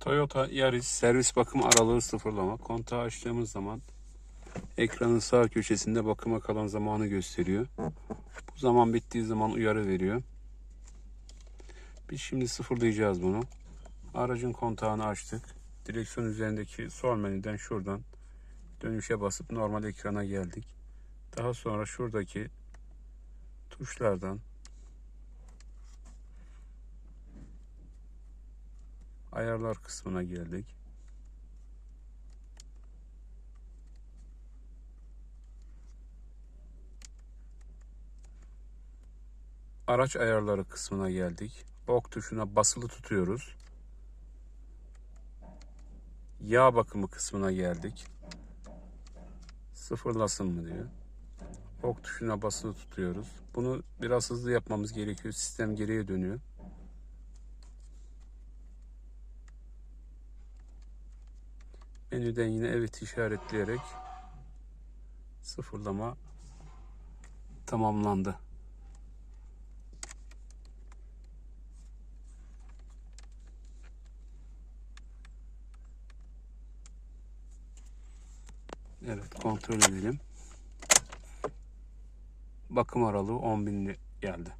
Toyota Yaris servis bakım aralığı sıfırlama. Kontağı açtığımız zaman ekranın sağ köşesinde bakıma kalan zamanı gösteriyor. Bu zaman bittiği zaman uyarı veriyor. Biz şimdi sıfırlayacağız bunu. Aracın kontağını açtık. Direksiyon üzerindeki sol menüden şuradan dönüşe basıp normal ekrana geldik. Daha sonra şuradaki tuşlardan ayarlar kısmına geldik. Araç ayarları kısmına geldik. Ok tuşuna basılı tutuyoruz. Yağ bakımı kısmına geldik. Sıfırlasın mı diyor. Ok tuşuna basılı tutuyoruz. Bunu biraz hızlı yapmamız gerekiyor. Sistem geriye dönüyor. Menüden yine evet işaretleyerek sıfırlama tamamlandı. Evet kontrol edelim. Bakım aralığı 10.000 geldi.